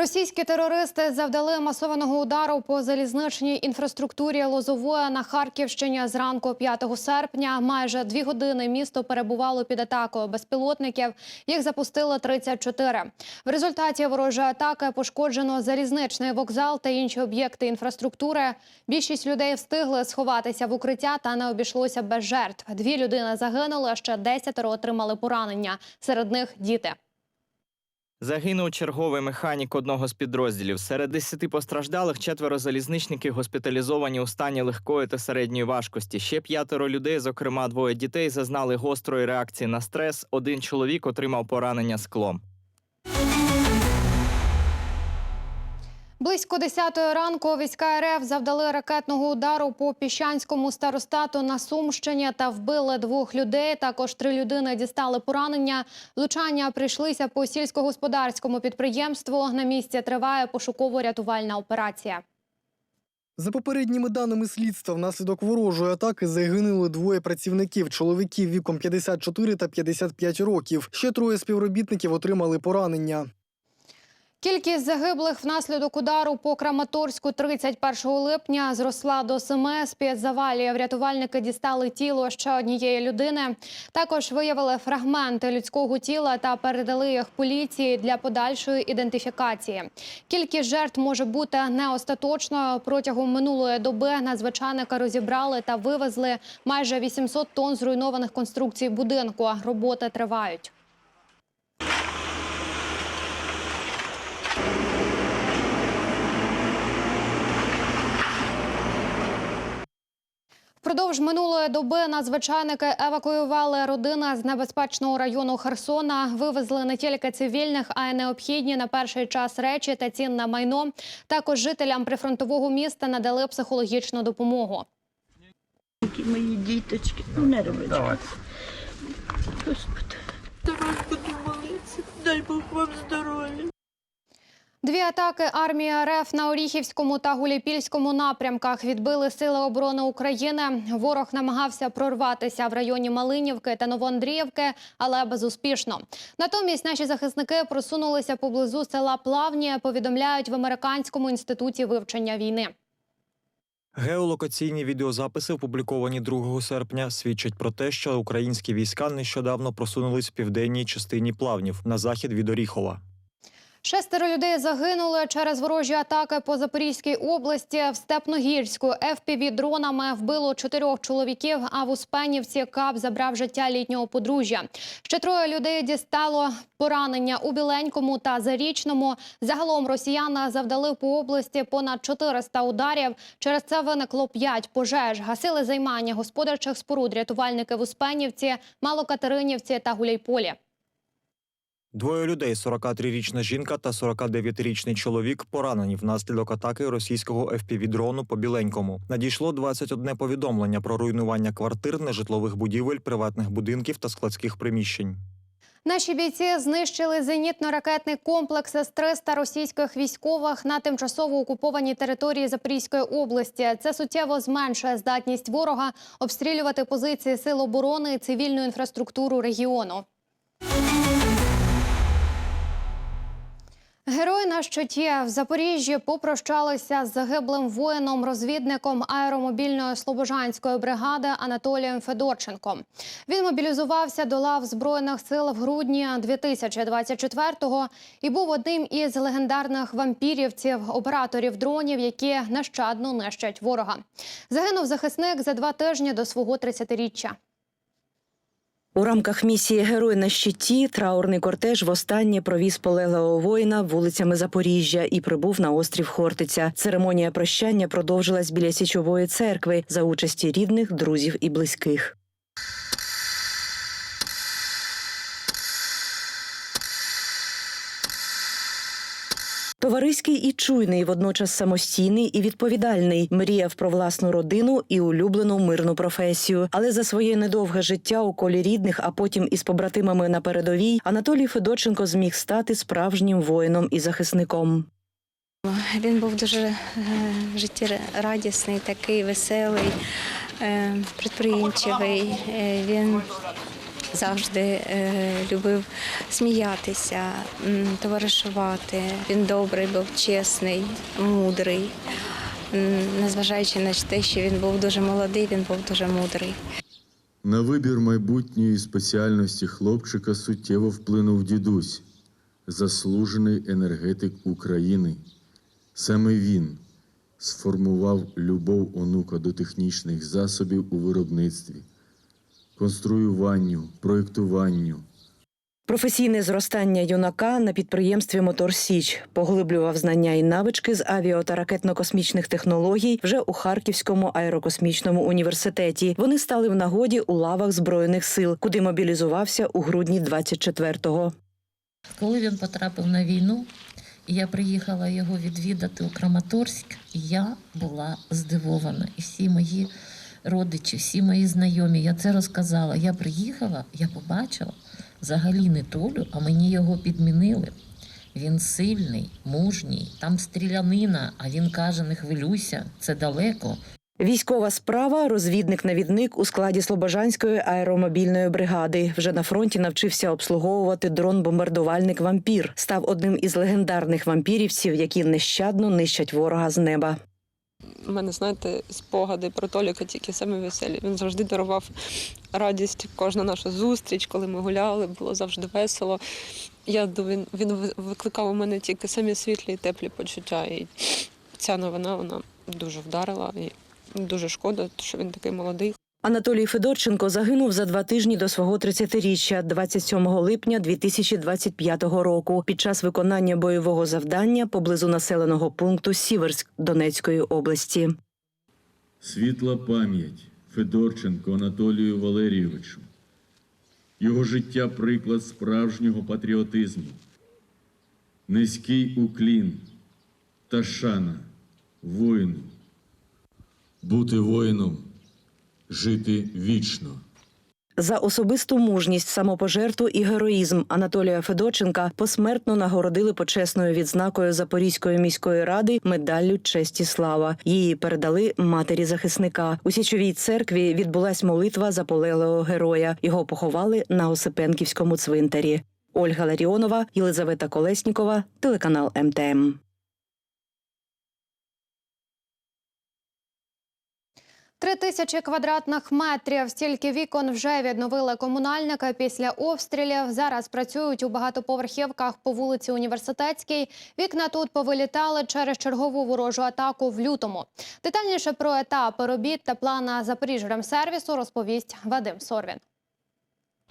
Російські терористи завдали масованого удару по залізничній інфраструктурі Лозової на Харківщині зранку 5 серпня. Майже дві години місто перебувало під атакою безпілотників. Їх запустили 34. В результаті ворожої атаки пошкоджено залізничний вокзал та інші об'єкти інфраструктури. Більшість людей встигли сховатися в укриття та не обійшлося без жертв. Дві людини загинули, ще десятеро отримали поранення. Серед них діти. Загинув черговий механік одного з підрозділів. Серед десяти постраждалих четверо залізничників госпіталізовані у стані легкої та середньої важкості. Ще п'ятеро людей, зокрема двоє дітей, зазнали гострої реакції на стрес. Один чоловік отримав поранення склом. Близько 10 ранку війська РФ завдали ракетного удару по піщанському старостату на Сумщині та вбили двох людей. Також три людини дістали поранення. Влучання прийшлися по сільськогосподарському підприємству. На місці триває пошуково-рятувальна операція. За попередніми даними слідства, внаслідок ворожої атаки загинули двоє працівників чоловіків віком 54 та 55 років. Ще троє співробітників отримали поранення. Кількість загиблих внаслідок удару по Краматорську 31 липня зросла до семи. З-під завалів рятувальники дістали тіло ще однієї людини. Також виявили фрагменти людського тіла та передали їх поліції для подальшої ідентифікації. Кількість жертв може бути не остаточною. Протягом минулої доби надзвичайники розібрали та вивезли майже 800 тонн зруйнованих конструкцій будинку. Роботи тривають. Впродовж минулої доби надзвичайники евакуювали родини з небезпечного району Херсона. Вивезли не тільки цивільних, а й необхідні на перший час речі та цінне майно. Також жителям прифронтового міста надали психологічну допомогу. Мої діточки, ну не робить. Господи, буду молитися, дай Бог вам здоров'я. Дві атаки армії РФ на Оріхівському та Гуліпільському напрямках відбили сили оборони України. Ворог намагався прорватися в районі Малинівки та Новоандріївки, але безуспішно. Натомість наші захисники просунулися поблизу села Плавні. Повідомляють в американському інституті вивчення війни. Геолокаційні відеозаписи, опубліковані 2 серпня, свідчать про те, що українські війська нещодавно просунулись в південній частині плавнів на захід від Оріхова. Шестеро людей загинули через ворожі атаки по Запорізькій області. В Степногірську fpv дронами вбило чотирьох чоловіків. А в Успенівці КАП забрав життя літнього подружжя. Ще троє людей дістало поранення у Біленькому та Зарічному. Загалом росіяни завдали по області понад 400 ударів. Через це виникло п'ять пожеж. Гасили займання господарчих споруд рятувальники в Успенівці, Малокатеринівці та Гуляйполі. Двоє людей 43-річна жінка та 49-річний чоловік поранені внаслідок атаки російського FPV-дрону по Біленькому. Надійшло 21 повідомлення про руйнування квартир, нежитлових будівель, приватних будинків та складських приміщень. Наші бійці знищили зенітно-ракетний комплекс С-300 російських військових на тимчасово окупованій території Запорізької області. Це суттєво зменшує здатність ворога обстрілювати позиції сил оборони і цивільну інфраструктуру регіону. Герої на щиті в Запоріжжі попрощалися з загиблим воїном-розвідником аеромобільної слобожанської бригади Анатолієм Федорченком. Він мобілізувався до лав збройних сил в грудні 2024-го і був одним із легендарних вампірівців, операторів дронів, які нещадно нищать ворога. Загинув захисник за два тижні до свого 30-річчя. У рамках місії Герой на щиті траурний кортеж востаннє провіз полеглого воїна вулицями Запоріжжя і прибув на острів Хортиця. Церемонія прощання продовжилась біля січової церкви за участі рідних, друзів і близьких. Товариський і чуйний, водночас самостійний і відповідальний. Мріяв про власну родину і улюблену мирну професію. Але за своє недовге життя у колі рідних, а потім із побратимами на передовій, Анатолій Федорченко зміг стати справжнім воїном і захисником. Він був дуже е, життєрадісний, такий веселий. е, підприємчивий. Е, Він завжди е, любив сміятися, товаришувати. Він добрий, був чесний, мудрий. Незважаючи на те, що він був дуже молодий, він був дуже мудрий. На вибір майбутньої спеціальності хлопчика суттєво вплинув дідусь, заслужений енергетик України. Саме він сформував любов онука до технічних засобів у виробництві, конструюванню, проєктуванню, Професійне зростання юнака на підприємстві Мотор Січ поглиблював знання і навички з авіа та ракетно-космічних технологій вже у Харківському аерокосмічному університеті. Вони стали в нагоді у лавах збройних сил, куди мобілізувався у грудні 24-го. Коли він потрапив на війну, я приїхала його відвідати у Краматорськ, я була здивована. І всі мої родичі, всі мої знайомі, я це розказала. Я приїхала, я побачила взагалі не Толю, а мені його підмінили. Він сильний, мужній, там стрілянина, а він каже: не хвилюйся, це далеко. Військова справа, розвідник-навідник у складі Слобожанської аеромобільної бригади. Вже на фронті навчився обслуговувати дрон-бомбардувальник вампір. Став одним із легендарних вампірівців, які нещадно нищать ворога з неба. У мене, знаєте, спогади про Толіка тільки саме веселі. Він завжди дарував радість. Кожна наша зустріч, коли ми гуляли, було завжди весело. Я він, він ви- викликав у мене тільки самі світлі і теплі почуття. І ця новина вона дуже вдарила. І дуже шкода, що він такий молодий. Анатолій Федорченко загинув за два тижні до свого 30-річчя, 27 липня 2025 року, під час виконання бойового завдання поблизу населеного пункту Сіверськ Донецької області. світла пам'ять Федорченко Анатолію Валерійовичу. Його життя приклад справжнього патріотизму, низький уклін та шана воїну. Бути воїном, жити вічно. За особисту мужність, самопожертву і героїзм Анатолія Федорченка посмертно нагородили почесною відзнакою Запорізької міської ради медаллю честі слава. Її передали матері захисника. У січовій церкві відбулась молитва за полеглого героя. Його поховали на Осипенківському цвинтарі. Ольга Ларіонова, Єлизавета Колеснікова, телеканал МТМ. Три тисячі квадратних метрів. Стільки вікон вже відновили комунальника після обстрілів. Зараз працюють у багатоповерхівках по вулиці Університетській. Вікна тут повилітали через чергову ворожу атаку в лютому. Детальніше про етапи робіт та плана Запоріжжям сервісу розповість Вадим Сорвін.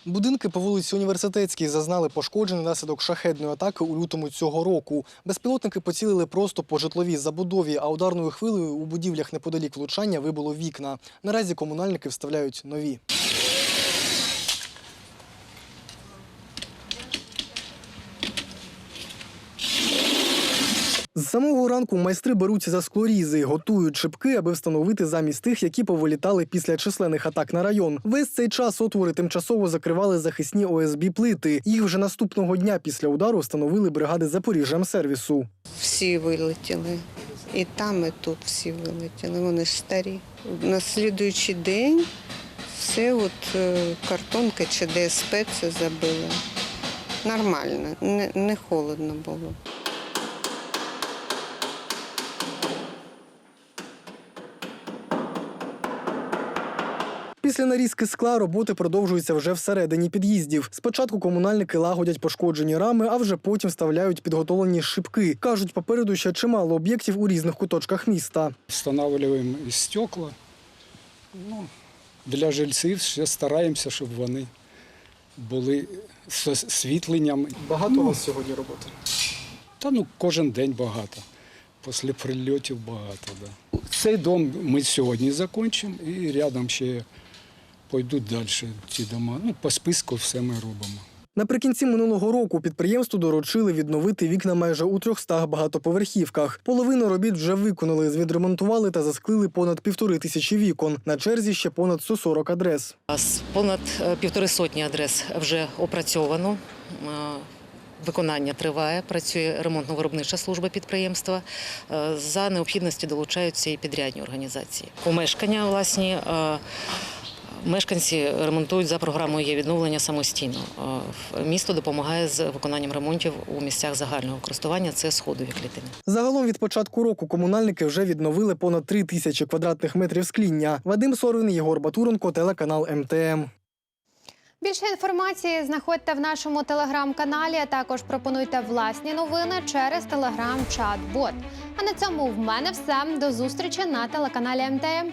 Будинки по вулиці Університетській зазнали пошкоджень наслідок шахедної атаки у лютому цього року. Безпілотники поцілили просто по житловій забудові, а ударною хвилею у будівлях неподалік влучання вибуло вікна. Наразі комунальники вставляють нові. З самого ранку майстри беруться за склорізи, готують шибки, аби встановити замість тих, які повилітали після численних атак на район. Весь цей час отвори тимчасово закривали захисні ОСБ плити. Їх вже наступного дня після удару встановили бригади Запоріжжямсервісу. Всі вилетіли. І там, і тут всі вилетіли. Вони старі. На слідуючий день все от е, картонка чи ДСП це забило. Нормально, не холодно було. Після нарізки скла роботи продовжуються вже всередині під'їздів. Спочатку комунальники лагодять пошкоджені рами, а вже потім вставляють підготовлені шибки. Кажуть, попереду ще чимало об'єктів у різних куточках міста. Встановлюємо і стекла. Ну, для жильців ще стараємося, щоб вони були з освітленням. Багато Ну, у вас сьогодні роботи. Та ну кожен день багато. Після прильотів багато. Да. Цей дом ми сьогодні закінчимо і рядом ще пойдуть далі ці дома. Ну, по списку все ми робимо. Наприкінці минулого року підприємству доручили відновити вікна майже у 300 багатоповерхівках. Половину робіт вже виконали, відремонтували та засклили понад півтори тисячі вікон. На черзі ще понад 140 адрес. Понад е, півтори сотні адрес вже опрацьовано. Е, виконання триває. Працює ремонтно-виробнича служба підприємства. Е, За необхідності долучаються і підрядні організації. Помешкання власні. Мешканці ремонтують за програмою є відновлення самостійно. Е, Місто допомагає з виконанням ремонтів у місцях загального користування. Це сходові клітини. Загалом від початку року комунальники вже відновили понад 3 тисячі квадратних метрів скління. Вадим Сорвин, Єгор Батуренко, телеканал МТМ. Більше інформації знаходьте в нашому телеграм-каналі. а Також пропонуйте власні новини через телеграм-чат-бот. А на цьому в мене все. До зустрічі на телеканалі МТМ.